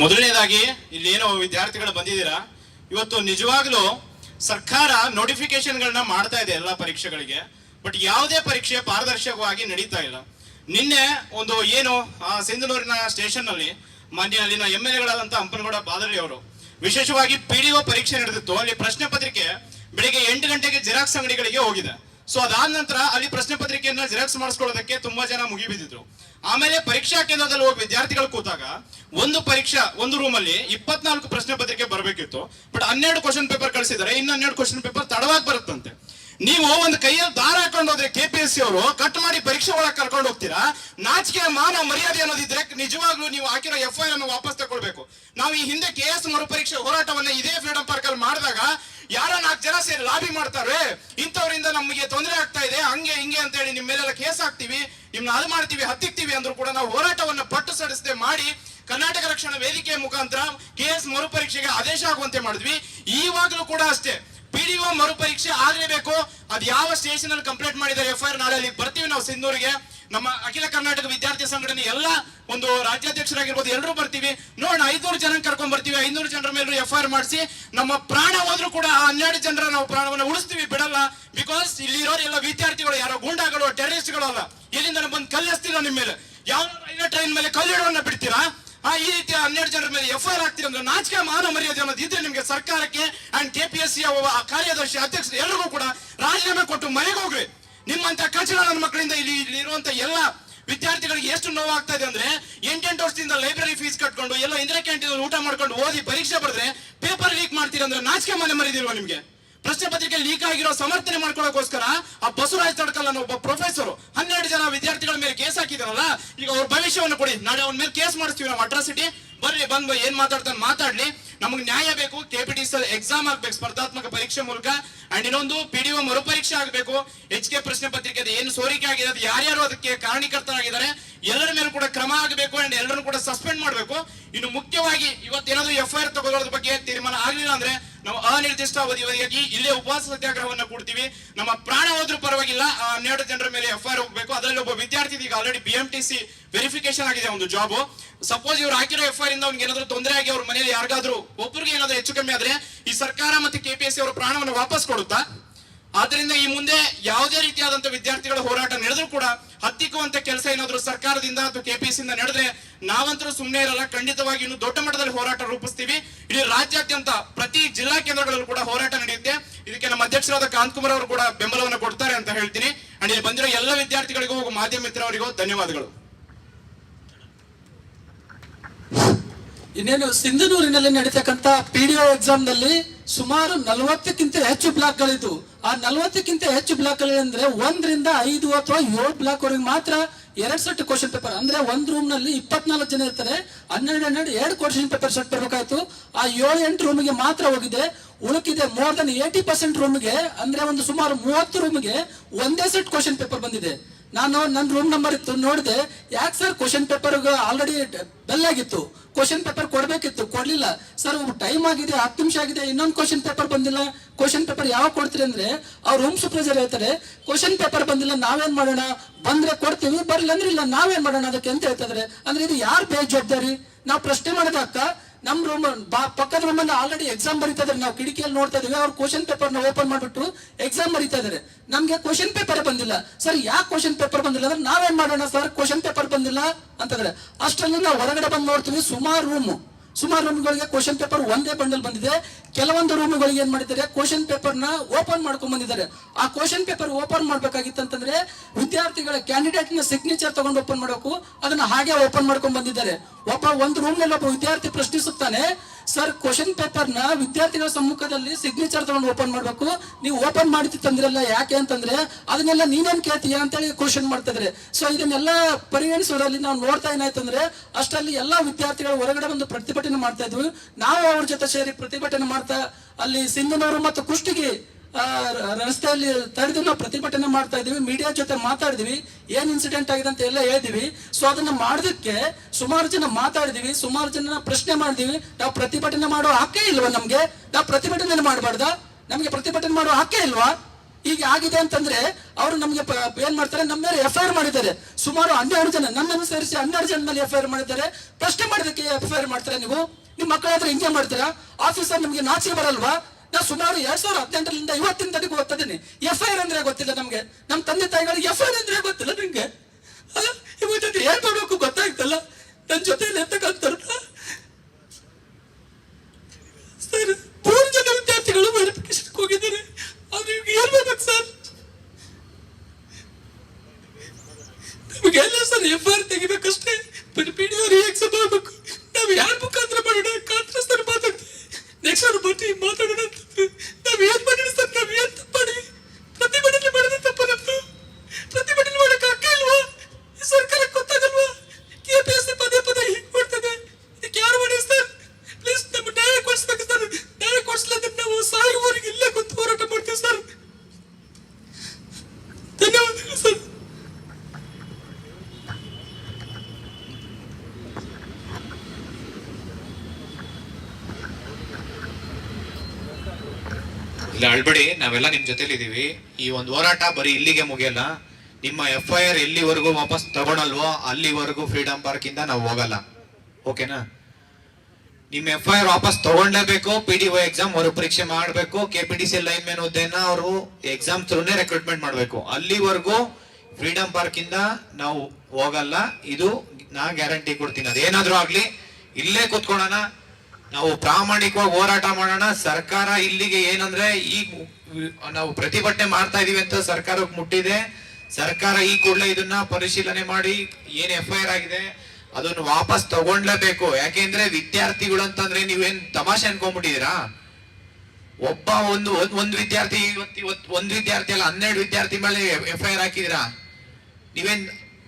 ಮೊದಲನೇದಾಗಿ ಇಲ್ಲಿ ಏನೋ ವಿದ್ಯಾರ್ಥಿಗಳು ಬಂದಿದ್ದೀರಾ? ಇವತ್ತು ನಿಜವಾಗ್ಲೂ ಸರ್ಕಾರ ನೋಟಿಫಿಕೇಶನ್ಗಳನ್ನ ಮಾಡ್ತಾ ಇದೆ ಎಲ್ಲ ಪರೀಕ್ಷೆಗಳಿಗೆ, ಬಟ್ ಯಾವುದೇ ಪರೀಕ್ಷೆ ಪಾರದರ್ಶಕವಾಗಿ ನಡೀತಾ ಇಲ್ಲ. ನಿನ್ನೆ ಒಂದು ಏನು ಸಿಂಧನೂರಿನ ಸ್ಟೇಷನ್ನಲ್ಲಿ ಮಾನ್ಯ ಅಲ್ಲಿನ ಎಂ ಎಲ್ ಎಗಳಾದಂತ ಹಂಪನಗೌಡ ಬಾದಳ್ಳಿ ಅವರು, ವಿಶೇಷವಾಗಿ ಪಿ ಡಿ ಪರೀಕ್ಷೆ ನಡೆದಿತ್ತು. ಅಲ್ಲಿ ಪ್ರಶ್ನೆ ಪತ್ರಿಕೆ ಬೆಳಿಗ್ಗೆ ಎಂಟು ಗಂಟೆಗೆ ಜೆರಾಕ್ಸ್ ಅಂಗಡಿಗಳಿಗೆ ಹೋಗಿದೆ. ಸೊ ಅದಾದ ನಂತರ ಅಲ್ಲಿ ಪ್ರಶ್ನೆ ಪತ್ರಿಕೆಯನ್ನ ಜೆರಾಕ್ಸ್ ಮಾಡಿಸ್ಕೊಳ್ಳೋದಕ್ಕೆ ತುಂಬಾ ಜನ ಮುಗಿಬಿದ್ದಿದ್ರು. ಆಮೇಲೆ ಪರೀಕ್ಷಾ ಕೇಂದ್ರದಲ್ಲಿ ಹೋಗಿ ವಿದ್ಯಾರ್ಥಿಗಳು ಕೂತಾಗ ಒಂದು ಪರೀಕ್ಷಾ, ಒಂದು ರೂಮಲ್ಲಿ ಇಪ್ಪತ್ನಾಲ್ಕು ಪ್ರಶ್ನೆ ಪತ್ರಿಕೆ ಬರಬೇಕಿತ್ತು. ಬಟ್ ಹನ್ನೆರಡು ಕ್ವಶನ್ ಪೇಪರ್ ಕಳಿಸಿದರೆ ಇನ್ನು ಹನ್ನೆರಡು ಕ್ವಶನ್ ಪೇಪರ್ ತಡವಾಗಿ ಬರುತ್ತಂತೆ. ನೀವು ಒಂದು ಕೈಯಲ್ಲಿ ದಾರ ಹಾಕೊಂಡು ಹೋದ್ರೆ ಕೆ ಪಿ ಎಸ್ ಸಿ ಅವರು ಕಟ್ ಮಾಡಿ ಪರೀಕ್ಷೆ ಒಳಗೆ ಕರ್ಕೊಂಡು ಹೋಗ್ತೀರಾ? ನಾಚಿಕೆ, ಮಾನ, ಮರ್ಯಾದೆ ಅನ್ನೋದಿದ್ರೆ ನಿಜವಾಗ್ಲೂ ನೀವು ಹಾಕಿರೋ ಎಫ್ ಐ ಅನ್ನು ವಾಪಸ್ ತಗೊಳ್ಬೇಕು. ನಾವು ಈ ಹಿಂದೆ ಕೆ ಎಸ್ ಮರುಪರೀಕ್ಷೆ ಹೋರಾಟವನ್ನ ಇದೇ ಫ್ರೀಡಂ ಪಾರ್ಕ್ ಅಲ್ಲಿ ಮಾಡಿದಾಗ ಯಾರೋ ನಾಲ್ಕು ಜನ ಸೇರಿ ಲಾಬಿ ಮಾಡ್ತಾರೆ. ಇಂಥವರಿಂದ ನಮಗೆ ತೊಂದರೆ ಆಗ್ತಾ ಇದೆ. ಹಂಗೆ, ಹಿಂಗೆ ಅಂತ ಹೇಳಿ ನಿಮ್ಮ ಮೇಲೆಲ್ಲ ಕೇಸ್ ಹಾಕ್ತಿವಿ. ನಿಮ್ನ ಅದು ಮಾಡ್ತೀವಿ, ಹತ್ತಿಕ್ತಿವಿ ಅಂದ್ರೂ ಕೂಡ ನಾವು ಹೋರಾಟವನ್ನು ಪಟ್ಟು ಸಡಿಸದೆ ಮಾಡಿ ಕರ್ನಾಟಕ ರಕ್ಷಣಾ ವೇದಿಕೆಯ ಮುಖಾಂತರ ಕೆ ಎಸ್ ಮರುಪರೀಕ್ಷೆಗೆ ಆದೇಶ ಆಗುವಂತೆ ಮಾಡಿದ್ವಿ. ಈವಾಗಲೂ ಕೂಡ ಅಷ್ಟೇ. ಪಿಡಿಒ ಮರುಪರೀಕ್ಷೆ ಆಗಲೇಬೇಕು. ಅದು ಯಾವ ಸ್ಟೇಷನ್ ಅಲ್ಲಿ ಕಂಪ್ಲೇಂಟ್ ಮಾಡಿದ್ದಾರೆ ಎಫ್ ಐ ಆರ್ ನಾಳೆ ಅಲ್ಲಿ ಬರ್ತೀವಿ ನಾವು ಸಿಂಧೂರಿಗೆ. ನಮ್ಮ ಅಖಿಲ ಕರ್ನಾಟಕ ವಿದ್ಯಾರ್ಥಿ ಸಂಘಟನೆ ಎಲ್ಲ ಒಂದು ರಾಜ್ಯಾಧ್ಯಕ್ಷರಾಗಿರ್ಬೋದು ಎಲ್ಲರೂ ಬರ್ತೀವಿ. ನೋಡೋಣ ಐನೂರು ಜನ ಕರ್ಕೊಂಡ್ ಬರ್ತೀವಿ. ಐನೂರು ಜನರ ಮೇಲೂ ಎಫ್ ಆರ್ ಮಾಡಿಸಿ ನಮ್ಮ ಪ್ರಾಣ ಹೋದ್ರೂ ಕೂಡ ಆ ಹನ್ನೆರಡು ಜನರ ನಾವು ಪ್ರಾಣವನ್ನು ಉಳಿಸ್ತೀವಿ ಬಿಡಲ್ಲ. ಬಿಕಾಸ್ ಇಲ್ಲಿ ಇರೋರು ಎಲ್ಲ ವಿದ್ಯಾರ್ಥಿಗಳು, ಯಾರೋ ಗೂಂಡಾಗಳು ಟೆರರಿಸ್ಟ್ಗಳು ಅಲ್ಲ. ಎಲ್ಲಿಂದ ಬಂದು ಕಲ್ಲೆಸ್ತಿಲ್ಲ ನಿಮ್ಮ ಮೇಲೆ ಯಾವ ರೈಲ್ವೆ ಟ್ರೈನ್ ಮೇಲೆ ಕಲ್ಲಿಡೋನ್ನ ಬಿಡ್ತೀರಾ? ಆ ಈ ರೀತಿ ಹನ್ನೆರಡು ಜನರ ಮೇಲೆ ಎಫ್ ಐ ಆರ್ ಅಂದ್ರೆ ನಾಚಿಕೆ ಮಾನ ಮರ್ಯಾದೆ ಅನ್ನೋದು ಇದ್ರೆ ನಿಮಗೆ ಸರ್ಕಾರಕ್ಕೆ and K P S C ಕಾರ್ಯದರ್ಶಿ ಅಧ್ಯಕ್ಷರು ಎಲ್ಲರಿಗೂ ಕೂಡ ರಾಜೀನಾಮೆ ಕೊಟ್ಟು ಮನೆಗೆ ಹೋಗ್ರಿ. ನಿಮ್ಮಂತ ಕಚಡ ನನ್ನ ಮಕ್ಕಳಿಂದ ಇಲ್ಲಿ ಇಲ್ಲಿ ಇರುವಂತ ಎಲ್ಲ ವಿದ್ಯಾರ್ಥಿಗಳಿಗೆ ಎಷ್ಟು ನೋವಾಗ್ತಾ ಇದೆ ಅಂದ್ರೆ ಎಂಟೆಂಟು ವರ್ಷದಿಂದ ಲೈಬ್ರರಿ ಫೀಸ್ ಕಟ್ಕೊಂಡು ಎಲ್ಲ ಇಂದಿರಾ ಕ್ಯಾಂಟೀನ್ ಊಟ ಮಾಡ್ಕೊಂಡು ಓದಿ ಪರೀಕ್ಷೆ ಬರೆದ್ರೆ ಪೇಪರ್ ಲೀಕ್ ಮಾಡ್ತೀರಂದ್ರೆ ನಾಚಿಕೆ ಮನೆ ಮರಿದಿಲ್ವಾ ನಿಮ್ಗೆ? ಪ್ರಶ್ನೆ ಪತ್ರಿಕೆ ಲೀಕ್ ಆಗಿರೋ ಸಮರ್ಥನೆ ಮಾಡ್ಕೊಳ್ಳೋಕೋಸ್ಕರ ಆ ಬಸವರಾಜ್ ತಡ್ಕಲ್ ಅನ್ನೋ ಒಬ್ಬ ಪ್ರೊಫೆಸರ್ ಹನ್ನೆರಡು ಜನ ವಿದ್ಯಾರ್ಥಿಗಳ ಮೇಲೆ ಕೇಸ್ ಹಾಕಿದಾರಲ್ಲ, ಈಗ ಅವ್ರ ಭವಿಷ್ಯವನ್ನು ಕೊಡಿ. ನಾಳೆ ಅವ್ರ ಮೇಲೆ ಕೇಸ್ ಮಾಡಿಸ್ತೀವಿ ನಾವು ಅಟ್ರಾಸಿಟಿ ಬರ್ರಿ ಬಂದು ಏನ್ ಮಾತಾಡ್ತಾನೆ ಮಾತಾಡ್ಲಿ. ನಮಗೆ ನ್ಯಾಯ ಬೇಕು ಕೆಪಿಟಿ ಎಕ್ಸಾಮ್ ಆಗ್ಬೇಕು, ಸ್ಪರ್ಧಾತ್ಮಕ ಪರೀಕ್ಷೆ ಮೂಲಕ. ಅಂಡ್ ಇನ್ನೊಂದು ಪಿ ಡಿ ಒ ಮರುಪರೀಕ್ಷೆ ಆಗಬೇಕು. ಎಚ್ ಕೆ ಪ್ರಶ್ನೆ ಪತ್ರಿಕೆ ಏನು ಸೋರಿಕೆ ಆಗಿದೆ ಅದು ಯಾರ್ಯಾರು ಅದಕ್ಕೆ ಕಾರಣೀಕರ್ತರಾಗಿದ್ದಾರೆ, ಎಲ್ಲರ ಮೇಲೆ ಕೂಡ ಕ್ರಮ ಆಗಬೇಕು ಅಂಡ್ ಎಲ್ಲರನ್ನು ಕೂಡ ಸಸ್ಪೆಂಡ್ ಮಾಡಬೇಕು. ಇನ್ನು ಮುಖ್ಯವಾಗಿ ಇವತ್ತೇನಾದ್ರೂ ಎಫ್ ಐ ಆರ್ ತಗೊಳ್ಳೋದ್ರ ಬಗ್ಗೆ ತೀರ್ಮಾನ ಆಗಲಿಲ್ಲ ಅಂದ್ರೆ ನಾವು ಅನಿರ್ದಿಷ್ಟ ಅವಧಿಯಾಗಿ ಇಲ್ಲೇ ಉಪವಾಸ ಸತ್ಯಾಗ್ರಹವನ್ನ ಕೊಡ್ತೀವಿ. ನಮ್ಮ ಪ್ರಾಣ ಹೋದ್ರೂ ಪರವಾಗಿಲ್ಲ ಹನ್ನೆರಡು ಜನರ ಮೇಲೆ ಎಫ್ ಐ ಹೋಗ್ಬೇಕು. ಅದರಲ್ಲಿ ಒಬ್ಬ ವಿದ್ಯಾರ್ಥಿ ಈಗ already B M T C verification ಆಗಿದೆ ಒಂದು ಜಾಬ್ ಸಪೋಸ್ ಇವ್ರು ಹಾಕಿರೋ ಎಫ್ ಐ ಇಂದ ಅವ್ನಿಗೆ ಏನಾದ್ರೂ ತೊಂದರೆ ಆಗಿ ಅವ್ರ ಮನೇಲಿ ಯಾರಿಗಾದ್ರೂ ಒಬ್ಬರಿಗೆ ಏನಾದ್ರೂ ಹೆಚ್ಚು ಕಮ್ಮಿ ಆದ್ರೆ ಈ ಸರ್ಕಾರ ಮತ್ತೆ ಕೆಪಿಎಸ್ಸಿ ಅವರ ಪ್ರಾಣವನ್ನು ವಾಪಸ್ ಕೊಡುತ್ತಾ? ಆದ್ರಿಂದ ಈ ಮುಂದೆ ಯಾವುದೇ ರೀತಿಯಾದಂತಹ ವಿದ್ಯಾರ್ಥಿಗಳ ಹೋರಾಟ ನಡೆದ್ರು ಕೂಡ ಹತ್ತಿಕ್ಕುವಂತ ಕೆಲಸ ಏನಾದ್ರು ಸರ್ಕಾರದಿಂದ ಅಥವಾ ಕೆಪಿಎಸ್ ಇಂದ ನಡೆದ್ರೆ ನಾವಂತರೂ ಸುಮ್ಮನೆ ಇರಲ್ಲ. ಖಂಡಿತವಾಗಿ ಇನ್ನು ದೊಡ್ಡ ಮಟ್ಟದಲ್ಲಿ ಹೋರಾಟ ರೂಪಿಸ್ತೀವಿ. ಇಡೀ ರಾಜ್ಯಾದ್ಯಂತ ಪ್ರತಿ ಜಿಲ್ಲಾ ಕೇಂದ್ರಗಳಲ್ಲೂ ಕೂಡ ಹೋರಾಟ ನಡೆಯುತ್ತೆ. ಇದಕ್ಕೆ ನಮ್ಮ ಅಧ್ಯಕ್ಷರಾದ ಕಾಂತಕುಮಾರ್ ಅವರು ಕೂಡ ಬೆಂಬಲವನ್ನು ಕೊಡ್ತಾರೆ ಅಂತ ಹೇಳ್ತೀನಿ. ಅಂಡ್ ಇಲ್ಲಿ ಬಂದಿರೋ ಎಲ್ಲ ವಿದ್ಯಾರ್ಥಿಗಳಿಗೂ ಮಾಧ್ಯಮ ಮಿತ್ರರಿಗೂ ಧನ್ಯವಾದಗಳು. ಇನ್ನೇನು ಸಿಂಧನೂರಿನಲ್ಲಿ ನಡೀತಕ್ಕಂತ ಪಿ ಡಿ ಎಕ್ಸಾಮ್ನಲ್ಲಿ ಸುಮಾರು ನಲವತ್ತಕ್ಕಿಂತ ಹೆಚ್ಚು ಬ್ಲಾಕ್ ಗಳಿದ್ದು ಆ ನಲವತ್ತಕ್ಕಿಂತ ಹೆಚ್ಚು ಬ್ಲಾಕ್ ಅಂದ್ರೆ ಒಂದರಿಂದ ಐದು ಅಥವಾ ಏಳು ಬ್ಲಾಕ್ ವರೆಗೆ ಮಾತ್ರ ಎರಡ್ ಸೆಟ್ ಕ್ವಶನ್ ಪೇಪರ್ ಅಂದ್ರೆ ಒಂದ್ ರೂಮ್ನಲ್ಲಿ ಇಪ್ಪತ್ನಾಲ್ಕು ಜನ ಇರ್ತಾರೆ. ಹನ್ನೆರಡು ಹನ್ನೆರಡು, ಎರಡು ಕ್ವಶನ್ ಪೇಪರ್ ಸೆಟ್ ಬರಬೇಕಾಯ್ತು. ಆ ಏಳು, ಎಂಟು ರೂಮಿಗೆ ಮಾತ್ರ ಹೋಗಿದೆ ಉಳುಕಿದೆ ಮೋರ್ ದನ್ ಏಟಿ ಪರ್ಸೆಂಟ್ ರೂಮ್ಗೆ ಅಂದ್ರೆ ಒಂದು ಸುಮಾರು ಮೂವತ್ತು ರೂಮ್ಗೆ ಒಂದೇ ಸೆಟ್ ಕ್ವಶನ್ ಪೇಪರ್ ಬಂದಿದೆ. ನಾನು ನನ್ನ ರೂಮ್ ನಂಬರ್ ಇತ್ತು, ನೋಡಿದೆ. ಯಾಕೆ sir question paper already bell ಆಗಿತ್ತು. ಕ್ವಶನ್ ಪೇಪರ್ ಕೊಡಬೇಕಿತ್ತು, ಕೊಡಲಿಲ್ಲ. ಸರ್ ಟೈಮ್ ಆಗಿದೆ, ಹತ್ತು ನಿಮಿಷ ಆಗಿದೆ, ಇನ್ನೊಂದು ಕ್ವಶನ್ ಪೇಪರ್ ಬಂದಿಲ್ಲ. ಕ್ವಶನ್ ಪೇಪರ್ ಯಾವಾಗ ಕೊಡ್ತೀರಿ ಅಂದ್ರೆ, ಅವ್ರ ರೂಮ್ ಸೂಪರ್ವೈಸರ್ ಹೇಳ್ತಾರೆ ಕ್ವಶನ್ ಪೇಪರ್ ಬಂದಿಲ್ಲ, ನಾವೇನ್ ಮಾಡೋಣ? ಬಂದ್ರೆ ಕೊಡ್ತೀವಿ ಬರ್ಲಿಲ್ಲ ಅಂದ್ರೆ ಇಲ್ಲ, ನಾವೇನ್ ಮಾಡೋಣ? ಅದಕ್ಕೆ ಅಂತ ಹೇಳ್ತಿದ್ರೆ. ಅಂದ್ರೆ ಇದು ಯಾರು ಬೇಜವಾಬ್ದಾರಿ? ಜವಾಬ್ದಾರಿ ನಾವು ಪ್ರಶ್ನೆ ಮಾಡಿದ ಅಕ್ಕ ನಮ್ ರೂಮ್ ಪಕ್ಕದ ರೂಮಲ್ಲಿ ಆಲ್ರೆಡಿ ಎಕ್ಸಾಮ್ ಬರೀತಾ ಇದಾರೆ ನಾವು ಕಿಟಕಿಯಲ್ಲಿ ನೋಡ್ತಾ ಇದೀವಿ ಅವ್ರು ಕ್ವಶನ್ ಪೇಪರ್ನ ಓಪನ್ ಮಾಡಿಬಿಟ್ಟು ಎಕ್ಸಾಮ್ ಬರೀತಾ ಇದಾರೆ ನಮ್ಗೆ ಕ್ವಶನ್ ಪೇಪರ್ ಬಂದಿಲ್ಲ. ಸರ್ ಯಾಕೆ ಕ್ವಶನ್ ಪೇಪರ್ ಬಂದಿಲ್ಲ ಅಂದ್ರೆ ನಾವೇನ್ ಮಾಡೋಣ? ಸರ್ ಕ್ವಶನ್ ಪೇಪರ್ ಬಂದಿಲ್ಲ ಅಂತಂದ್ರೆ ಅಷ್ಟರಲ್ಲಿ ನಾವು ಹೊರಗಡೆ ಬಂದು ನೋಡ್ತೀವಿ ಸುಮಾರು ರೂಮ್ ಸುಮಾರು ರೂಮ್ಗಳಿಗೆ ಕ್ವಶನ್ ಪೇಪರ್ ಒಂದೇ ಬಂಡಲ್ ಬಂದಿದೆ. ಕೆಲವೊಂದು ರೂಮ್ಗಳಿಗೆ ಏನ್ ಮಾಡಿದ್ದಾರೆ? ಕ್ವಶನ್ ಪೇಪರ್ನ ಓಪನ್ ಮಾಡ್ಕೊಂಡ್ ಬಂದಿದ್ದಾರೆ. ಆ ಕ್ವಶನ್ ಪೇಪರ್ ಓಪನ್ ಮಾಡ್ಬೇಕಾಗಿತ್ತಂತಂದ್ರೆ ವಿದ್ಯಾರ್ಥಿಗಳ ಕ್ಯಾಂಡಿಡೇಟ್ನ ಸಿಗ್ನೇಚರ್ ತಗೊಂಡು ಓಪನ್ ಮಾಡಬೇಕು ಅದನ್ನ ಹಾಗೆ ಓಪನ್ ಮಾಡ್ಕೊಂಡ್ ಬಂದಿದ್ದಾರೆ. ಒಬ್ಬ ಒಂದು ರೂಮ್ನಲ್ಲಿ ಒಬ್ಬ ವಿದ್ಯಾರ್ಥಿ ಪ್ರಶ್ನಿಸುತ್ತಾನೆ ಸರ್ ಕ್ವಶನ್ ಪೇಪರ್ನ ವಿದ್ಯಾರ್ಥಿಗಳ ಸಮ್ಮುಖದಲ್ಲಿ ಸಿಗ್ನೇಚರ್ ತಗೊಂಡು ಓಪನ್ ಮಾಡ್ಬೇಕು. ನೀವು ಓಪನ್ ಮಾಡ್ತಿತ್ತಂದ್ರಲ್ಲ ಯಾಕೆ ಅಂತಂದ್ರೆ ಅದನ್ನೆಲ್ಲ ನೀನೇನ್ ಕೇಳ್ತೀಯ ಅಂತೇಳಿ ಕ್ವಶನ್ ಮಾಡ್ತಿದ್ರೆ ಸೊ ಇದನ್ನೆಲ್ಲ ಪರಿಗಣಿಸೋದ್ರಲ್ಲಿ ನಾವು ನೋಡ್ತಾ ಏನಾಯ್ತಂದ್ರೆ, ಅಷ್ಟರಲ್ಲಿ ಎಲ್ಲಾ ವಿದ್ಯಾರ್ಥಿಗಳು ಹೊರಗಡೆ ಒಂದು ಪ್ರತಿಭಟನೆ ಮಾಡ್ತಾ ಇದ್ವಿ. ನಾವು ಅವ್ರ ಜೊತೆ ಸೇರಿ ಪ್ರತಿಭಟನೆ ಮಾಡ್ತಾ, ಅಲ್ಲಿ ಸಿಂಧನೂರು ಮತ್ತು ಕುಷ್ಟಗಿ ರಸ್ತೆಯಲ್ಲಿ ತಡೆದು ನಾವು ಪ್ರತಿಭಟನೆ ಮಾಡ್ತಾ ಇದೀವಿ ಮೀಡಿಯಾ ಜೊತೆ ಮಾತಾಡಿದ್ವಿ, ಏನ್ ಇನ್ಸಿಡೆಂಟ್ ಆಗಿದೆ ಅಂತ ಎಲ್ಲ ಹೇಳಿದಿವಿ. ಸೊ ಅದನ್ನ ಮಾಡೋದಕ್ಕೆ ಸುಮಾರು ಜನ ಮಾತಾಡಿದಿವಿ, ಸುಮಾರು ಜನ ಪ್ರಶ್ನೆ ಮಾಡಿದಿವಿ. ನಾವು ಪ್ರತಿಭಟನೆ ಮಾಡೋ ಹಕ್ಕೇ ಇಲ್ವಾ ನಮ್ಗೆ? ನಾವು ಪ್ರತಿಭಟನೆ ಮಾಡಬಾರ್ದ? ನಮ್ಗೆ ಪ್ರತಿಭಟನೆ ಮಾಡೋ ಹಕ್ಕೇ ಇಲ್ವಾ? ಈಗ ಆಗಿದೆ ಅಂತಂದ್ರೆ ಅವರು ನಮ್ಗೆ ಏನ್ ಮಾಡ್ತಾರೆ? ನಮ್ಮ ಮೇಲೆ ಎಫ್ ಐ ಆರ್ ಮಾಡಿದ್ದಾರೆ. ಸುಮಾರು ಹನ್ನೆರಡು ಜನ ನನ್ನನ್ನು ಸೇರಿಸಿ ಹನ್ನೆರಡು ಜನ ಮೇಲೆ ಎಫ್ ಐ ಆರ್ ಮಾಡಿದ್ದಾರೆ. ಪ್ರಶ್ನೆ ಮಾಡೋದಕ್ಕೆ ಎಫ್ ಐ ಆರ್ ಮಾಡ್ತಾರೆ ನೀವು? ನಿಮ್ಮ ಮಕ್ಕಳ ಹತ್ರ ಹಿಂಗೆ ಮಾಡ್ತೀರಾ? ಆಫೀಸರ್ ನಿಮ್ಗೆ ನಾಚಿಕೆ ಬರಲ್ವಾ? ನಾ ಸುಮಾರು ಎರಡ್ ಸಾವಿರ ಹದಿನೆಂಟರಿಂದ ಇವತ್ತಿನ ತನಕ ಓದ್ತಿದ್ದೀನಿ. ಎಫ್ ಐ ಆರ್ ಅಂದ್ರೆ ಗೊತ್ತಿಲ್ಲ ನಮ್ಗೆ. ನಮ್ಮ ತಂದೆ ತಾಯಿಗಳಿಗೆ ಎಫ್ ಐ ಆರ್ ಅಂದ್ರೆ ಗೊತ್ತಿಲ್ಲ ನಿಮ್ಗೆ. ಆ, ಇವತ್ತು ಏನ್ ಮಾಡ್ಬೇಕು ಗೊತ್ತಾಗ್ತಲ್ಲ. ನನ್ನ ಜೊತೆ ಎತ್ತಕ್ಕಂತಾರಲ್ಲ ಸರ್. ಮೂರು ಜನ ವಿದ್ಯಾರ್ಥಿಗಳು ವೆರಿಫಿಕೇಶನ್ ಹೋಗಿದ್ದಾರೆ. ಅವ್ರಿಗೆ ಏನ್ ಸರ್ ನಮಗೆಲ್ಲ ಸರ್ ಎಫ್ ಆರ್ ತೆಗಿಬೇಕಷ್ಟೇ ಬರೀ ಪಿ ಡಿ ರಿಯಾಕ್ಷನ್ ಮಾಡ್ಬೇಕು ನಾವು ಯಾರ ಮುಖಾಂತರ ಮಾಡೋಣ ಕಾಂಗ್ರೆಸ್ ಅವ್ರು ಮಾತಾಡ್ತೀವಿ ನೆಕ್ಸ್ಟ್ ಅವ್ರು ಬರ್ತೀವಿ ಮಾತಾಡೋಣ ಅಂತಂದ್ರೆ ನಾವ್ ಏನ್ ಮಾಡಿರಿ ಸರ್ ನಾವ್ ಏನ್ ತಪ್ಪು ಮಾಡಿ ಪ್ರತಿಭಟನೆ ಮಾಡಿದ್ರೆ ತಪ್ಪ ನಮ್ದು ಪ್ರತಿಭಟನೆ ಮಾಡಕ್ ಹಕ್ಕ ಇಲ್ವಾ ಈ ಸರ್ಕಾರಕ್ಕೆ ಗೊತ್ತಾಗಲ್ವಾ ಕೆ ಪಿ ಎಸ್ ಸಿ ಪದೇ ಪದೇ ಹೀಗೆ ಮಾಡ್ತದೆ ಇದಕ್ಕೆ ಯಾರು ಮಾಡಿ ಸರ್ ಪ್ಲೀಸ್ ನಮ್ಗೆ ನ್ಯಾಯ ಕೊಡಿಸ್ಬೇಕು ಸರ್ ನ್ಯಾಯ ಕೊಡಿಸ್ಲಾದ್ರೆ ನಾವು ಸಾಯುವವರೆಗೆ ಇಲ್ಲೇ ಕುಂತು ಹೋರಾಟ ಮಾಡ್ತೀವಿ ಸರ್ ಧನ್ಯವಾದಗಳು ಸರ್ ಅಳ್ಬೇಡಿ ನಾವೆಲ್ಲ ನಿಮ್ ಜೊತೆಲಿ ಇದೀವಿ ಈ ಒಂದು ಹೋರಾಟ ಬರೀ ಇಲ್ಲಿಗೆ ಮುಗಿಯಲ್ಲ. ನಿಮ್ಮ ಎಫ್ ಐ ಆರ್ ಎಲ್ಲಿವರೆಗೂ ವಾಪಸ್ ತಗೊಳಲ್ವೋ ಅಲ್ಲಿವರೆಗೂ ಫ್ರೀಡಂ ಪಾರ್ಕ್ ಇಂದ ನಾವು ಹೋಗಲ್ಲ. ಓಕೆನಾ? ನಿಮ್ಮ ಎಫ್ ಐ ಆರ್ ವಾಪಸ್ ತಗೊಂಡ್ಲೇಬೇಕು ಪಿ ಡಿ ಒ ಎಕ್ಸಾಮ್ ಅವರು ಪರೀಕ್ಷೆ ಮಾಡಬೇಕು K P D C line man ಹುದ್ದೆನ ಅವರು ಎಕ್ಸಾಮ್ ಥ್ರೂನೇ ರೆಕ್ರೂಟ್ಮೆಂಟ್ ಮಾಡಬೇಕು. ಅಲ್ಲಿವರೆಗೂ ಫ್ರೀಡಂ ಪಾರ್ಕ್ ಇಂದ ನಾವು ಹೋಗಲ್ಲ. ಇದು ನಾ ಗ್ಯಾರಂಟಿ ಕೊಡ್ತೀನಿ. ಅದೇನಾದ್ರೂ ಆಗ್ಲಿ, ಇಲ್ಲೇ ಕೂತ್ಕೊಳ್ಳೋಣ. ನಾವು ಪ್ರಾಮಾಣಿಕವಾಗಿ ಹೋರಾಟ ಮಾಡೋಣ. ಸರ್ಕಾರ ಇಲ್ಲಿಗೆ ಏನಂದ್ರೆ ಈ ನಾವು ಪ್ರತಿಭಟನೆ ಮಾಡ್ತಾ ಇದೀವಿ ಅಂತ ಸರ್ಕಾರಕ್ಕೆ ಮುಟ್ಟಿದೆ. ಸರ್ಕಾರ ಈ ಕೂಡಲೇ ಇದನ್ನ ಪರಿಶೀಲನೆ ಮಾಡಿ ಏನ್ ಎಫ್ ಐ ಆರ್ ಆಗಿದೆ ಅದನ್ನು ವಾಪಸ್ ತಗೊಂಡ್ಲೇಬೇಕು. ಯಾಕೆಂದ್ರೆ ವಿದ್ಯಾರ್ಥಿಗಳು ಅಂತಂದ್ರೆ ನೀವೇನ್ ತಮಾಷೆ ಅನ್ಕೊಂಡ್ಬಿಟ್ಟಿದೀರಾ ಒಬ್ಬ ಒಂದು ಒಂದ್- ವಿದ್ಯಾರ್ಥಿ ಒಂದ್ ವಿದ್ಯಾರ್ಥಿ ಅಲ್ಲ, ಹನ್ನೆರಡು ವಿದ್ಯಾರ್ಥಿ ಮೇಲೆ ಎಫ್ ಐ ಆರ್ ಹಾಕಿದಿರಾ ನೀವೇನ್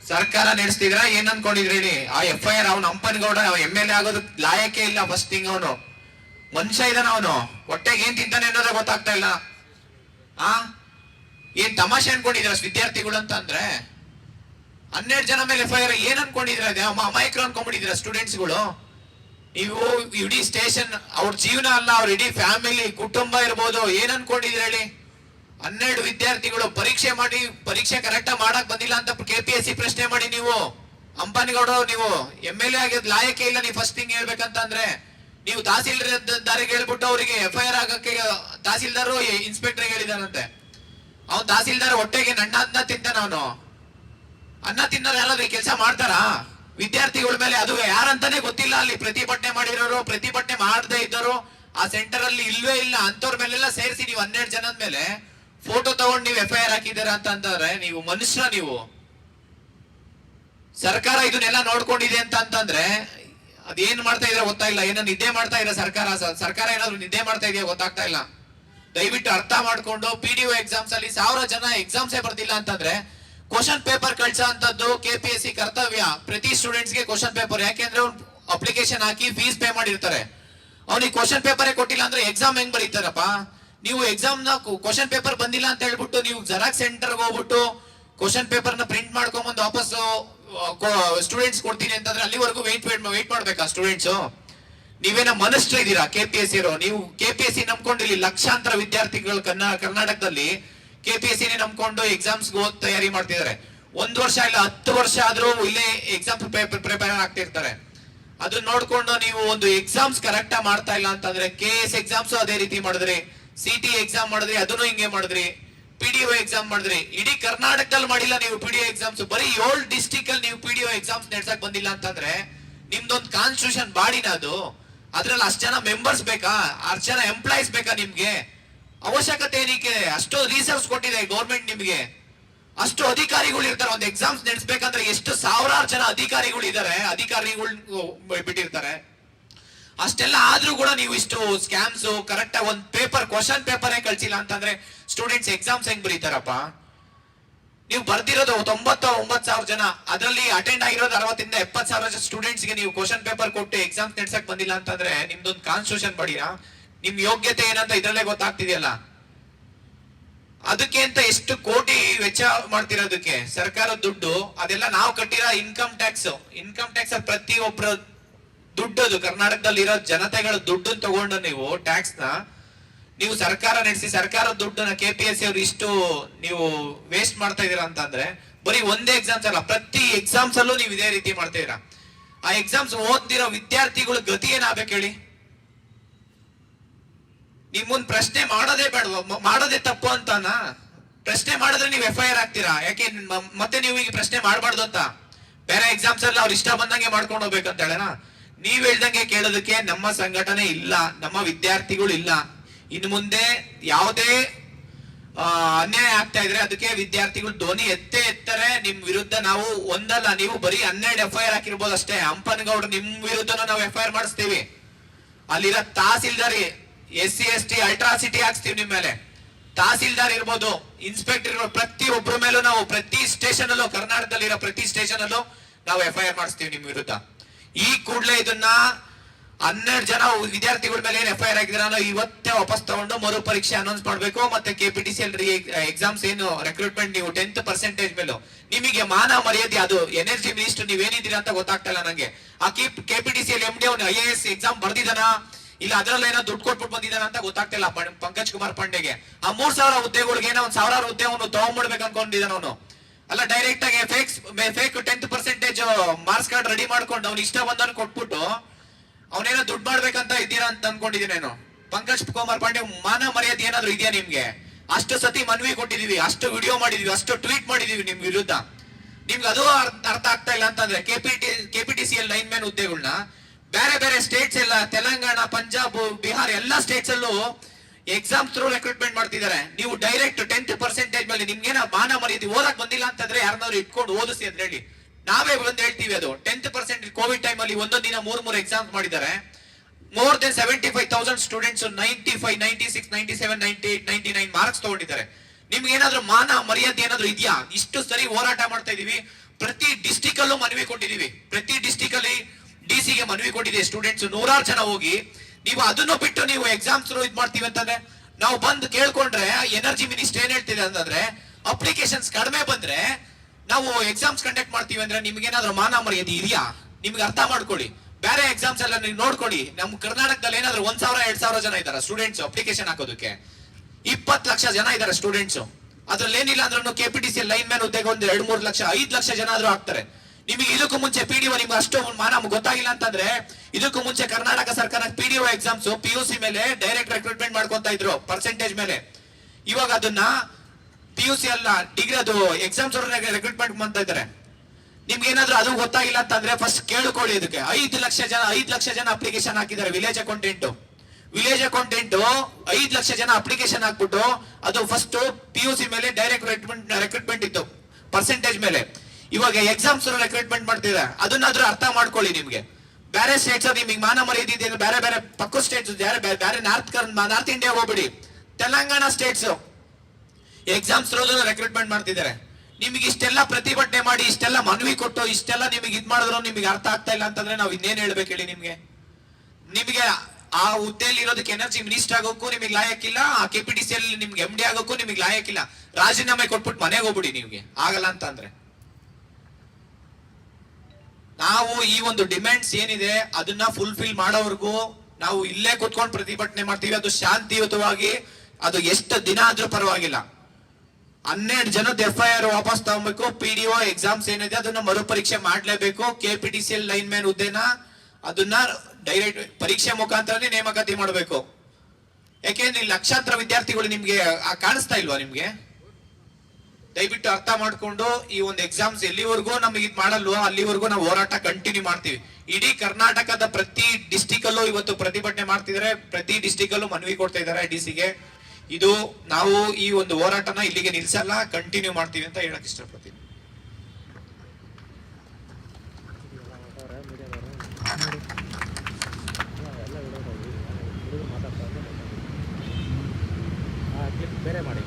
ಸರ್ಕಾರ ನಡೆಸ್ತಿದ್ರ? ಏನ್ ಅನ್ಕೊಂಡಿದ್ರಿ ಆ ಎಫ್ ಐ ಆರ್ ಅವ್ನ ಅಂಪನ್ಗೌಡ ಎಂ ಎಲ್ ಎ ಆಗೋದು ಲಾಯಕ್ಕೆ ಇಲ್ಲ ಫಸ್ಟ್ ಹಿಂಗ್ ಅವನು. ಮನುಷ್ಯ ಇದಾನ ಅವನು. ಹೊಟ್ಟೆಗೆ ಏನ್ ತಿಂತಾನೆ ಅನ್ನೋದೇ ಗೊತ್ತಾಗ್ತಾ ಇಲ್ಲ. ಆ? ಏನ್ ತಮಾಷೆ ಅನ್ಕೊಂಡಿದ್ರ ವಿದ್ಯಾರ್ಥಿಗಳು ಅಂತ ಅಂದ್ರೆ? ಹನ್ನೆರಡು ಜನ ಮೇಲೆ ಎಫ್ ಐ ಆರ್ ಏನ್ ಅನ್ಕೊಂಡಿದ್ರ? ಅಮಾಯಕರು ಅನ್ಕೊಂಡ್ಬಿಟ್ಟಿದ್ರ ಸ್ಟೂಡೆಂಟ್ಸ್ಗಳು ನೀವು ಇಡೀ ಸ್ಟೇಷನ್ ಅವ್ರ ಜೀವನ ಅಲ್ಲ, ಅವ್ರ ಇಡೀ ಫ್ಯಾಮಿಲಿ ಕುಟುಂಬ ಇರ್ಬೋದು, ಏನ್ ಅನ್ಕೊಂಡಿದ್ರ ಹೇಳಿ? ಹನ್ನೆರಡು ವಿದ್ಯಾರ್ಥಿಗಳು ಪರೀಕ್ಷೆ ಮಾಡಿ, ಪರೀಕ್ಷೆ ಕರೆಕ್ಟ್ ಮಾಡಕ್ ಬಂದಿಲ್ಲ ಅಂತ ಕೆ ಪಿ ಎಸ್ ಸಿ ಪ್ರಶ್ನೆ ಮಾಡಿ ನೀವು. ಅಂಬಾನಿಗೌಡ ನೀವು ಎಂ ಎಲ್ ಎ ಆಗಿದ್ ಲಾಯಕ್ಕೆ ಇಲ್ಲ, ನೀವು ಫಸ್ಟ್ ಥಿಂಗ್ ಹೇಳ್ಬೇಕಂತ ಅಂದ್ರೆ ನೀವು ತಹಸೀಲ್ದಾರಿಗೆ ಹೇಳ್ಬಿಟ್ಟು ಅವರಿಗೆ ಎಫ್ ಐ ಆರ್ ಆಗಕ್ಕೆ ತಹಸೀಲ್ದಾರ್ ಇನ್ಸ್ಪೆಕ್ಟರ್ ಹೇಳಿದಾನಂತೆ ಅವ್ನು ತಹಸೀಲ್ದಾರ್ ಹೊಟ್ಟೆಗೆ ನನ್ನ ಅನ್ನ ತಿಂತಾನ ಅವನು. ಅನ್ನ ತಿನ್ನೋರು ಯಾರಾದ್ರೂ ಕೆಲಸ ಮಾಡ್ತಾರಾ? ವಿದ್ಯಾರ್ಥಿಗಳ ಮೇಲೆ ಅದು ಯಾರಂತಾನೆ ಗೊತ್ತಿಲ್ಲ, ಅಲ್ಲಿ ಪ್ರತಿಭಟನೆ ಮಾಡಿರೋರು, ಪ್ರತಿಭಟನೆ ಮಾಡದೇ ಇದ್ದರು, ಆ ಸೆಂಟರ್ ಅಲ್ಲಿ ಇಲ್ವೇ ಇಲ್ಲ ಅಂತವ್ರ ಮೇಲೆಲ್ಲ ಸೇರಿಸಿ ನೀವು ಹನ್ನೆರಡು ಜನದ ಮೇಲೆ ಫೋಟೋ ತಗೊಂಡು ನೀವು ಎಫ್ ಐ ಆರ್ ಹಾಕಿದ್ದೀರಾ ಅಂತ ಅಂತಂದ್ರೆ ನೀವು ಮನುಷ್ಯ ನೀವು. ಸರ್ಕಾರ ಇದನ್ನೆಲ್ಲ ನೋಡ್ಕೊಂಡಿದೆ ಅಂತ ಅಂತಂದ್ರೆ, ಅದೇನ್ ಮಾಡ್ತಾ ಇದ್ರೆ ಗೊತ್ತಾಗಿಲ್ಲ ಏನೋ ನಿದ್ದೆ ಮಾಡ್ತಾ ಇದ್ರೆ ಸರ್ಕಾರ. ಸರ್ಕಾರ ಏನಾದ್ರು ನಿದ್ದೆ ಮಾಡ್ತಾ ಇದೆಯಾ ಗೊತ್ತಾಗ್ತಾ ಇಲ್ಲ. ದಯವಿಟ್ಟು ಅರ್ಥ ಮಾಡ್ಕೊಂಡು ಪಿ ಡಿ ಎಕ್ಸಾಮ್ಸ್ ಅಲ್ಲಿ ಸಾವಿರ ಜನ ಎಕ್ಸಾಮ್ಸೇ ಬರ್ತಿಲ್ಲ ಅಂತಂದ್ರೆ ಕ್ವಶನ್ ಪೇಪರ್ ಕಳ್ಸೋ ಅಂತದ್ದು ಕೆ ಪಿ ಎಸ್ ಸಿ ಕರ್ತವ್ಯ. ಪ್ರತಿ ಸ್ಟೂಡೆಂಟ್ಸ್ಗೆ ಕ್ವಶನ್ ಪೇಪರ್ ಯಾಕೆಂದ್ರೆ ಅವ್ನು ಅಪ್ಲಿಕೇಶನ್ ಹಾಕಿ ಫೀಸ್ ಪೇ ಮಾಡಿರ್ತಾರೆ. ಅವ್ನಿಗೆ ಕ್ವಶನ್ ಪೇಪರೇ ಕೊಟ್ಟಿಲ್ಲ ಅಂದ್ರೆ ಎಕ್ಸಾಮ್ ಹೆಂಗ್ ಬರೀತಾರಪ್ಪ? ನೀವು ಎಕ್ಸಾಮ್ನ ಕ್ವಶನ್ ಪೇಪರ್ ಬಂದಿಲ್ಲ ಅಂತ ಹೇಳ್ಬಿಟ್ಟು ನೀವು ಜರಾಕ್ ಸೆಂಟರ್ ಹೋಗ್ಬಿಟ್ಟು ಕ್ವಶನ್ ಪೇಪರ್ನ ಪ್ರಿಂಟ್ ಮಾಡ್ಕೊಂಬಂದು ವಾಪಸ್ ಸ್ಟೂಡೆಂಟ್ಸ್ ಕೊಡ್ತೀನಿ ಅಂತಂದ್ರೆ ಅಲ್ಲಿವರೆಗೂ ವೆಯ್ಟ್ ವೇಟ್ ಮಾಡ್ಬೇಕಾ ಸ್ಟೂಡೆಂಟ್ಸ್ ನೀವೇನ ಮನಸ್ಸು ಇದ್ದೀರಾ ಕೆ ಪಿ ಎಸ್ ಇರೋ ನೀವು ಕೆ ಪಿ ಎಸ್ ಸಿ ನಂಬ್ಕೊಂಡು ಇಲ್ಲಿ ಲಕ್ಷಾಂತರ ವಿದ್ಯಾರ್ಥಿಗಳು ಕನ್ನ ಕರ್ನಾಟಕದಲ್ಲಿ ಕೆ ಪಿ ಎಸ್ ಸಿ ನಂಬ್ಕೊಂಡು ಎಕ್ಸಾಮ್ಸ್ ಓದ್ ತಯಾರಿ ಮಾಡ್ತಿದ್ದಾರೆ. ಒಂದ್ ವರ್ಷ ಇಲ್ಲ, ಹತ್ತು ವರ್ಷ ಆದ್ರೂ ಇಲ್ಲೇ ಎಕ್ಸಾಮ್ ಪ್ರಿಪೇರ್ ಆಗ್ತಿರ್ತಾರೆ. ಅದನ್ನ ನೋಡ್ಕೊಂಡು ನೀವು ಒಂದು ಎಕ್ಸಾಮ್ಸ್ ಕರೆಕ್ಟ್ ಮಾಡ್ತಾ ಇಲ್ಲ ಅಂತಂದ್ರೆ ಕೆ ಎಸ್ ಎಕ್ಸಾಮ್ಸ್ ಅದೇ ರೀತಿ ಮಾಡಿದ್ರಿ ಸಿ ಟಿ ಎಕ್ಸಾಮ್ ಮಾಡಿದ್ರಿ, ಅದನ್ನು ಹಿಂಗೆ ಮಾಡಿದ್ರಿ. ಪಿ ಡಿ ಒ ಎಕ್ಸಾಮ್ ಮಾಡಿದ್ರಿ. ಇಡೀ ಕರ್ನಾಟಕದಲ್ಲಿ ಮಾಡಿಲ್ಲ ನೀವು ಪಿ ಡಿ ಒ ಎಕ್ಸಾಮ್ಸ್ ಬರೀ ಏಳು ಡಿಸ್ಟಿಕ್ ಅಲ್ಲಿ ನೀವು ಪಿ ಡಿ ಒ ಎಕ್ಸಾಮ್ಸ್ ನಡ್ಸಕ್ ಬಂದಿಲ್ಲ ಅಂತಂದ್ರೆ, ನಿಮ್ದೊಂದು ಕಾನ್ಸ್ಟಿಟ್ಯೂಷನ್ ಬಾಡಿನ ಅದು. ಅದ್ರಲ್ಲಿ ಅಷ್ಟು ಜನ ಮೆಂಬರ್ಸ್ ಬೇಕಾ? ಅಷ್ಟು ಜನ ಎಂಪ್ಲಾಯೀಸ್ ಬೇಕಾ ನಿಮ್ಗೆ? ಅವಶ್ಯಕತೆ ಏನಕ್ಕೆ ಅಷ್ಟು ರಿಸರ್ವ್ಸ್ ಕೊಟ್ಟಿದೆ ಗೌರ್ಮೆಂಟ್ ನಿಮ್ಗೆ. ಅಷ್ಟು ಅಧಿಕಾರಿಗಳು ಇರ್ತಾರೆ. ಒಂದು ಎಕ್ಸಾಮ್ಸ್ ನಡೆಸಬೇಕಂದ್ರೆ ಎಷ್ಟು ಸಾವಿರಾರು ಜನ ಅಧಿಕಾರಿಗಳು ಇದ್ದಾರೆ ಅಧಿಕಾರಿಗಳು ಬಿಟ್ಟಿರ್ತಾರೆ. ಅಷ್ಟೆಲ್ಲ ಆದ್ರೂ ಕೂಡ ನೀವು ಇಷ್ಟು ಸ್ಕ್ಯಾಮ್ಸ್ ಕರೆಕ್ಟ್ ಆಗಿ ಒಂದು ಪೇಪರ್ ಕ್ವಶನ್ ಪೇಪರೇ ಕಳ್ಸಿಲ್ಲ ಅಂತಂದ್ರೆ ಸ್ಟೂಡೆಂಟ್ಸ್ ಎಕ್ಸಾಮ್ಸ್ ಹೆಂಗ್ ಬರೀತಾರಪ್ಪ? ನೀವು ಬರ್ದಿರೋದು ತೊಂಬತ್ತ ಒಂಬತ್ತು ಸಾವಿರ ಜನ, ಅದರಲ್ಲಿ ಅಟೆಂಡ್ ಆಗಿರೋದು ಅರವತ್ತಿಂದ ಎಪ್ಪತ್ ಸಾವಿರ ಸ್ಟೂಡೆಂಟ್ಸ್ಗೆ ನೀವು ಕ್ವಶನ್ ಪೇಪರ್ ಕೊಟ್ಟು ಎಕ್ಸಾಮ್ಸ್ ನಡ್ಸಕ್ ಬಂದಿಲ್ಲ ಅಂತಂದ್ರೆ ನಿಮ್ದೊಂದು ಕಾನ್ಸ್ಟಿಟ್ಯೂಷನ್ ಬಡಿಯಾ ನಿಮ್ ಯೋಗ್ಯತೆ ಏನಂತ ಇದ್ರಲ್ಲೇ ಗೊತ್ತಾಗ್ತಿದೆಯಲ್ಲ? ಅದಕ್ಕೆ ಅಂತ ಎಷ್ಟು ಕೋಟಿ ವೆಚ್ಚ ಮಾಡ್ತಿರೋದಕ್ಕೆ ಸರ್ಕಾರದ ದುಡ್ಡು, ಅದೆಲ್ಲ ನಾವು ಕಟ್ಟಿರೋ ಇನ್ಕಮ್ ಟ್ಯಾಕ್ಸ್ ಇನ್ಕಮ್ ಟ್ಯಾಕ್ಸ್ ದುಡ್ಡು ಅದು ಕರ್ನಾಟಕದಲ್ಲಿ ಇರೋ ಜನತೆಗಳ ದುಡ್ಡನ್ನು ತಗೊಂಡು ನೀವು ಟ್ಯಾಕ್ಸ್ನ, ನೀವು ಸರ್ಕಾರ ನಡೆಸಿ, ಸರ್ಕಾರದ ದುಡ್ಡನ್ನ ಕೆ ಪಿ ಎಸ್ ಸಿ ಅವ್ರು ಇಷ್ಟು ನೀವು ವೇಸ್ಟ್ ಮಾಡ್ತಾ ಇದೀರಾ ಅಂತಂದ್ರೆ, ಬರೀ ಒಂದೇ ಎಕ್ಸಾಮ್ಸ್ ಅಲ್ಲ, ಪ್ರತಿ ಎಕ್ಸಾಮ್ಸ್ ಅಲ್ಲೂ ನೀವು ಇದೇ ರೀತಿ ಮಾಡ್ತಾ ಆ ಎಕ್ಸಾಮ್ಸ್ ಓದ್ತಿರೋ ವಿದ್ಯಾರ್ಥಿಗಳ ಗತಿ ಏನಾಗ್ಬೇಕು ಹೇಳಿ? ನಿಮ್ ಮುಂದ್ ಪ್ರಶ್ನೆ ಮಾಡೋದೇ ಬೇಡ ಮಾಡೋದೇ ತಪ್ಪು ಅಂತಾನ? ಪ್ರಶ್ನೆ ಮಾಡಿದ್ರೆ ನೀವು ಎಫ್ ಐ ಆರ್ ಆಗ್ತೀರಾ? ಯಾಕೆ ಮತ್ತೆ ನೀವು ಈಗ ಪ್ರಶ್ನೆ ಮಾಡಬಾರ್ದು ಅಂತ? ಬೇರೆ ಎಕ್ಸಾಮ್ಸ್ ಅಲ್ಲಿ ಅವ್ರು ಇಷ್ಟ ಬಂದಂಗೆ ಮಾಡ್ಕೊಂಡು ಹೋಗ್ಬೇಕಂತ ಹೇಳನ? ನೀವ್ ಹೇಳ್ದಂಗೆ ಕೇಳೋದಕ್ಕೆ ನಮ್ಮ ಸಂಘಟನೆ ಇಲ್ಲ, ನಮ್ಮ ವಿದ್ಯಾರ್ಥಿಗಳು ಇಲ್ಲ. ಇನ್ನು ಮುಂದೆ ಯಾವುದೇ ಅನ್ಯಾಯ ಆಗ್ತಾ ಇದ್ರೆ ಅದಕ್ಕೆ ವಿದ್ಯಾರ್ಥಿಗಳು ಧ್ವನಿ ಎತ್ತೇ ಎತ್ತರೆ. ನಿಮ್ ವಿರುದ್ಧ ನಾವು ಒಂದಲ್ಲ, ನೀವು ಬರೀ ಹನ್ನೆರಡು ಎಫ್ ಐ ಆರ್ ಹಾಕಿರ್ಬೋದು ಅಷ್ಟೇ. ಹಂಪನಗೌಡ್ರು ನಿಮ್ ವಿರುದ್ಧನೂ ನಾವು ಎಫ್ ಐ ಆರ್ ಮಾಡಿಸ್ತೀವಿ. ಅಲ್ಲಿರೋ ತಹಸೀಲ್ದಾರಿ S C S T atrocity ಹಾಕ್ಸ್ತೀವಿ ನಿಮ್ ಮೇಲೆ. ತಹಸೀಲ್ದಾರ್ ಇರ್ಬೋದು, ಇನ್ಸ್ಪೆಕ್ಟರ್ ಇರ್ಬೋದು ಪ್ರತಿ ಒಬ್ಬರ ಮೇಲೂ ನಾವು ಪ್ರತಿ ಸ್ಟೇಷನ್ ಅಲ್ಲೂ ಕರ್ನಾಟಕದಲ್ಲಿರೋ ಪ್ರತಿ ಸ್ಟೇಷನ್ ಅಲ್ಲೂ ನಾವು ಎಫ್ ಐ ಆರ್ ಮಾಡಿಸ್ತೀವಿ ನಿಮ್ ವಿರುದ್ಧ. ಈ ಕೂಡಲೇ ಇದನ್ನ ಹನ್ನೆರಡು ಜನ ವಿದ್ಯಾರ್ಥಿಗಳ ಮೇಲೆ ಏನ್ ಎಫ್ ಐ ಆರ್ ಇವತ್ತೇ ವಾಪಸ್ ತಗೊಂಡು ಮರು ಪರೀಕ್ಷೆ ಅನೌನ್ಸ್ ಮಾಡ್ಬೇಕು ಮತ್ತೆ K P T C L exams ಏನು ರೆಕ್ರೂಟ್ಮೆಂಟ್ ನೀವು ಟೆಂತ್ ಪರ್ಸೆಂಟೇಜ್ ಮೇಲೂ. ನಿಮಗೆ ಮಾನ ಮರ್ಯಾದೆ ಅದು ಎನರ್ಜಿ ಮಿನಿಸ್ಟರ್ ನೀವೇನಿದ್ದೀರಾ ಅಂತ ಗೊತ್ತಾಗ್ತಾ ಇಲ್ಲ ನಂಗೆ. ಆ K P T C L M D ಅವ್ನು ಐ ಎ ಎಸ್ ಎಕ್ಸಾಮ್ ಬರ್ದಿದಾನ ಇಲ್ಲ ಅದ್ರಲ್ಲಿ ಏನೋ ದುಡ್ಡು ಕೊಟ್ಬಿಟ್ಟು ಬಂದಿದ್ದಾನ ಅಂತ ಗೊತ್ತಾಗ್ತಿಲ್ಲ ಪಂಕಜ್ ಕುಮಾರ್ ಪಾಂಡೆಗೆ. ಆ ಮೂರ್ ಸಾವಿರ ಹುದ್ದೆಗಳಿಗೆ ಏನೋ ಒಂದ್ ಸಾವಿರಾರು ಹುದ್ದೆ ಅವನು ತಗೊಂಡ್ಬಿಡ್ಬೇಕು ಅನ್ಕೊಂಡಿದ್ದಾನ ಅವನು. ಅಲ್ಲ ಡೈರೆಕ್ಟ್ ಆಗಿ fake fake tenth percentage marks card ready ಮಾಡ್ಕೊಂಡು ಅವ್ನು ಇಷ್ಟ ಬಂದವನು ಕೊಟ್ಬಿಟ್ಟು ಅವನೇನೋ ದುಡ್ಡು ಮಾಡ್ಬೇಕಂತ ಇದ್ದೀರಾ ಅಂತ ಅನ್ಕೊಂಡಿದ್ದೀನೇನು ಪಂಕಜ್ ಕುಮಾರ್ ಪಾಂಡೆ, ಮಾನ ಮರ್ಯಾದೆ ಏನಾದ್ರು ಇದೆಯಾ ನಿಮ್ಗೆ? ಅಷ್ಟು ಸತಿ ಮನವಿ ಕೊಟ್ಟಿದೀವಿ, ಅಷ್ಟು ವಿಡಿಯೋ ಮಾಡಿದೀವಿ, ಅಷ್ಟು ಟ್ವೀಟ್ ಮಾಡಿದೀವಿ ನಿಮ್ ವಿರುದ್ಧ. ನಿಮ್ಗೆ ಅದು ಅರ್ಥ ಆಗ್ತಾ ಇಲ್ಲ ಅಂತಂದ್ರೆ T C L line man ಹುದ್ದೆಗಳನ್ನ ಬೇರೆ ಬೇರೆ ಸ್ಟೇಟ್ಸ್ ಎಲ್ಲ, ತೆಲಂಗಾಣ, ಪಂಜಾಬ್, ಬಿಹಾರ್ ಎಲ್ಲಾ ಸ್ಟೇಟ್ಸ್ ಅಲ್ಲೂ ಎಕ್ಸಾಮ್ ಥ್ರೂ ರೆಕ್ರೂಟ್ಮೆಂಟ್ ಮಾಡ್ತಿದ್ದಾರೆ. ನೀವು ಡೈರೆಕ್ಟ್ ಟೆಂತ್ ಪರ್ಸೆಂಟೇಜ್ ಮೇಲೆ ನಿಮ್ಗೆ ಮಾನ ಮರ್ಯಾದೆ ಓದಕ್ ಬಂದಿಲ್ಲ ಅಂತಂದ್ರೆ ಯಾರನ್ನಾದ್ರು ಇಟ್ಕೊಂಡು ಓದಿಸಿ ಅಂತ ಹೇಳಿ. ನಾವೇ ಬಂದು ಹೇಳ್ತೀವಿ ಅದು. ಟೆಂತ್ ಪರ್ಸೆಂಟ್ ಕೋವಿಡ್ ಟೈಮ್ ಅಲ್ಲಿ ಒಂದೊಂದು ದಿನ ಮೂರ್ ಮೂರು ಎಕ್ಸಾಮ್ಸ್ ಮಾಡಿದ್ದಾರೆ. More than seventy five thousand students ninety five ninety six ninety seven ninety eight ninety nine marks ತಗೊಂಡಿದ್ದಾರೆ. ನಿಮ್ಗೆ ಏನಾದ್ರು ಮಾನ ಮರ್ಯಾದೆ ಏನಾದ್ರು ಇದೆಯಾ? ಇಷ್ಟು ಸರಿ ಹೋರಾಟ ಮಾಡ್ತಾ ಇದೀವಿ. ಪ್ರತಿ ಡಿಸ್ಟಿಕ್ ಅಲ್ಲೂ ಮನವಿ ಕೊಟ್ಟಿದೀವಿ. ಪ್ರತಿ ಡಿಸ್ಟಿಕ್ ಅಲ್ಲಿ ಡಿ ಸಿಗೆ ಮನವಿ ಕೊಟ್ಟಿದೆ. ಸ್ಟೂಡೆಂಟ್ಸ್ ನೂರಾರು ಜನ ಹೋಗಿ ನೀವು ಅದನ್ನು ಬಿಟ್ಟು ನೀವು ಎಕ್ಸಾಮ್ಸ್ ಇದು ಮಾಡ್ತೀವಿ ಅಂತಂದ್ರೆ, ನಾವು ಬಂದು ಕೇಳ್ಕೊಂಡ್ರೆ ಎನರ್ಜಿ ಮಿನಿಸ್ಟರ್ ಏನ್ ಹೇಳ್ತಿದೆ ಅಂತಂದ್ರೆ ಅಪ್ಲಿಕೇಶನ್ಸ್ ಕಡಿಮೆ ಬಂದ್ರೆ, ನಾವು ಎಕ್ಸಾಮ್ಸ್ ಕಂಡಕ್ಟ್ ಮಾಡ್ತೀವಿ ಅಂದ್ರೆ ನಿಮ್ಗೆ ಏನಾದ್ರು ಮಾನ ಮರ್ಯಾದೆ ಇದೆಯಾ? ನಿಮ್ಗೆ ಅರ್ಥ ಮಾಡ್ಕೊಳ್ಳಿ. ಬೇರೆ ಎಕ್ಸಾಮ್ಸ್ ಎಲ್ಲ ನೀವು ನೋಡ್ಕೊಳ್ಳಿ. ನಮ್ಮ ಕರ್ನಾಟಕದಲ್ಲಿ ಏನಾದ್ರು ಒಂದ್ ಸಾವಿರ, ಎರಡ್ ಸಾವಿರ ಜನ ಇದಾರೆ ಸ್ಟೂಡೆಂಟ್ಸ್ ಅಪ್ಲಿಕೇಶನ್ ಹಾಕೋದಕ್ಕೆ? ಇಪ್ಪತ್ತು ಲಕ್ಷ ಜನ ಇದಾರೆ ಸ್ಟೂಡೆಂಟ್ಸ್ ಅದ್ರಲ್ಲಿ ಏನಿಲ್ಲ ಅಂದ್ರೂ K P T C lineman ಹುದ್ದೆಗೆ ಒಂದು ಎರಡ್ ಮೂರು ಲಕ್ಷ, ಐದ್ ಲಕ್ಷ ಜನ ಆದ್ರೂ ಆಗ್ತಾರೆ ನಿಮಗೆ ಇದಕ್ಕೂ ಮುಂಚೆ ಪಿ ಡಿ ನಿಮ್ಗೆ ಅಷ್ಟು ಮಾನ ಗೊತ್ತಾಗಿಲ್ಲ ಅಂತಂದ್ರೆ ಇದಕ್ಕೂ ಮುಂಚೆ ಕರ್ನಾಟಕ ಸರ್ಕಾರ P D exams P U C ಮೇಲೆ ಡೈರೆಕ್ಟ್ ರೆಕ್ರೂಟ್ಮೆಂಟ್ ಮಾಡ್ಕೊಂತ ಇದ್ರು ಪರ್ಸೆಂಟೇಜ್ ಮೇಲೆ. ಇವಾಗ ಅದನ್ನ ಪಿ ಯು ಸಿ ಅಲ್ಲ ಡಿಗ್ರಿ ಅದು ಎಕ್ಸಾಮ್ಸ್ ರೆಕ್ರೂಟ್ಮೆಂಟ್ ಮಾಡ್ತಾ ಇದ್ದಾರೆ. ನಿಮ್ಗೆ ಏನಾದ್ರೂ ಅದು ಗೊತ್ತಾಗಿಲ್ಲ ಅಂತಂದ್ರೆ ಫಸ್ಟ್ ಕೇಳ್ಕೊಳ್ಳಿ ಇದಕ್ಕೆ. ಐದು ಲಕ್ಷ ಜನ, ಐದು ಲಕ್ಷ ಜನ ಅಪ್ಲಿಕೇಶನ್ ಹಾಕಿದ್ದಾರೆ ವಿಲೇಜ್ ಅಕೌಂಟೆಂಟ್ ವಿಲೇಜ್ ಅಕೌಂಟೆಂಟ್ ಐದು ಲಕ್ಷ ಜನ ಅಪ್ಲಿಕೇಶನ್ ಹಾಕ್ಬಿಟ್ಟು ಅದು ಫಸ್ಟ್ ಪಿ ಯು ಸಿ ಮೇಲೆ ಡೈರೆಕ್ಟ್ ರೆಕ್ರೂಟ್ಮೆಂಟ್ ರೆಕ್ರೂಟ್ಮೆಂಟ್ ಇತ್ತು ಪರ್ಸೆಂಟೇಜ್ ಮೇಲೆ. ಇವಾಗ ಎಕ್ಸಾಮ್ಸ್ ರೆಕ್ರೂಟ್ಮೆಂಟ್ ಮಾಡ್ತಿದ್ದಾರೆ ಅದನ್ನಾದ್ರೂ ಅರ್ಥ ಮಾಡ್ಕೊಳ್ಳಿ ನಿಮ್ಗೆ. ಬೇರೆ ಸ್ಟೇಟ್ಸ್ ನಿಮಗೆ ಮಾನ ಮರ್ಯಾದೆ ಇದೆ ಬೇರೆ ಬೇರೆ ಪಕ್ಕ ಸ್ಟೇಟ್ಸ್ ಬೇರೆ ಬೇರೆ- ನಾರ್ತ್ ನಾರ್ತ್ ಇಂಡಿಯಾ ಹೋಗ್ಬಿಡಿ. ತೆಲಂಗಾಣ ಸ್ಟೇಟ್ಸ್ ಎಕ್ಸಾಮ್ಸ್ ರೆಕ್ರೂಟ್ಮೆಂಟ್ ಮಾಡ್ತಿದ್ದಾರೆ. ನಿಮಗೆ ಇಷ್ಟೆಲ್ಲ ಪ್ರತಿಭಟನೆ ಮಾಡಿ, ಇಷ್ಟೆಲ್ಲ ಮನವಿ ಕೊಟ್ಟು, ಇಷ್ಟೆಲ್ಲ ನಿಮಗೆ ಇದು ಮಾಡಿದ್ರು ನಿಮಗೆ ಅರ್ಥ ಆಗ್ತಾ ಇಲ್ಲ ಅಂತಂದ್ರೆ ನಾವು ಇನ್ನೇನ್ ಹೇಳ್ಬೇಕು ಹೇಳಿ ನಿಮಗೆ? ನಿಮಗೆ ಆ ಹುದ್ದೆಯಲ್ಲಿ ಇರೋದಕ್ಕೆ ಎನರ್ಜಿ ಮಿನಿಸ್ಟರ್ ಆಗೋಕ್ಕೂ ನಿಮಗೆ ಲಾಯಕ್ಕಿಲ್ಲ ಆ ಕೆ ಪಿ ಡಿ ಸಿ ನಿಮ್ಗೆ ಎಂ ಡಿ ಆಗೋಕ್ಕೂ ನಿಮಗೆ ಲಾಯಕ್ಕಿಲ್ಲ ರಾಜೀನಾಮೆ ಕೊಟ್ಬಿಟ್ಟು ಮನೆಗೆ ಹೋಗ್ಬಿಡಿ ನಿಮಗೆ ಆಗಲ್ಲ ಅಂತ ಅಂದ್ರೆ ನಾವು ಈ ಒಂದು ಡಿಮ್ಯಾಂಡ್ಸ್ ಏನಿದೆ, ಅದನ್ನ ಫುಲ್ಫಿಲ್ ಮಾಡೋವರೆಗೂ ನಾವು ಇಲ್ಲೇ ಕುತ್ಕೊಂಡು ಪ್ರತಿಭಟನೆ ಮಾಡ್ತೀವಿ. ಅದು ಶಾಂತಿಯುತವಾಗಿ, ಅದು ಎಷ್ಟು ದಿನ ಆದ್ರೂ ಪರವಾಗಿಲ್ಲ. ಹನ್ನೆರಡು ಜನದ ಎಫ್ ಐ ಆರ್ ವಾಪಸ್ ತಗೋಬೇಕು ಪಿ ಡಿ ಒ ಎಕ್ಸಾಮ್ಸ್ ಏನಿದೆ, ಅದನ್ನ ಮರುಪರೀಕ್ಷೆ ಮಾಡಲೇಬೇಕು. K P T C L lineman ಹುದ್ದೆನ ಅದನ್ನ ಡೈರೆಕ್ಟ್ ಪರೀಕ್ಷೆ ಮುಖಾಂತರನೇ ನೇಮಕಾತಿ ಮಾಡಬೇಕು. ಯಾಕೆಂದ್ರೆ ಲಕ್ಷಾಂತರ ವಿದ್ಯಾರ್ಥಿಗಳು ನಿಮ್ಗೆ ಕಾಣಿಸ್ತಾ ಇಲ್ವಾ ನಿಮ್ಗೆ? ದಯವಿಟ್ಟು ಅರ್ಥ ಮಾಡ್ಕೊಂಡು ಈ ಒಂದು ಎಕ್ಸಾಮ್ಸ್ ಎಲ್ಲಿವರೆಗೂ ನಮಗೆ ಇದು ಮಾಡಲ್ವೋ ಅಲ್ಲಿವರೆಗೂ ನಾವು ಹೋರಾಟ ಕಂಟಿನ್ಯೂ ಮಾಡ್ತೀವಿ. ಇಡೀ ಕರ್ನಾಟಕದ ಪ್ರತಿ ಡಿಸ್ಟಿಕ್ ಅಲ್ಲೂ ಇವತ್ತು ಪ್ರತಿಭಟನೆ ಮಾಡ್ತಿದ್ದಾರೆ ಪ್ರತಿ ಡಿಸ್ಟಿಕ್ ಅಲ್ಲೂ ಮನವಿ ಕೊಡ್ತಾ ಇದ್ದಾರೆ ಡಿ ಸಿಗೆ ಇದು ನಾವು ಈ ಒಂದು ಹೋರಾಟನ ಇಲ್ಲಿಗೆ ನಿಲ್ಸಲ್ಲ ಕಂಟಿನ್ಯೂ ಮಾಡ್ತೀವಿ ಅಂತ ಹೇಳಕ್ ಇಷ್ಟಪಡ್ತೀನಿ. ಬೇರೆ ಮಾಡಿ.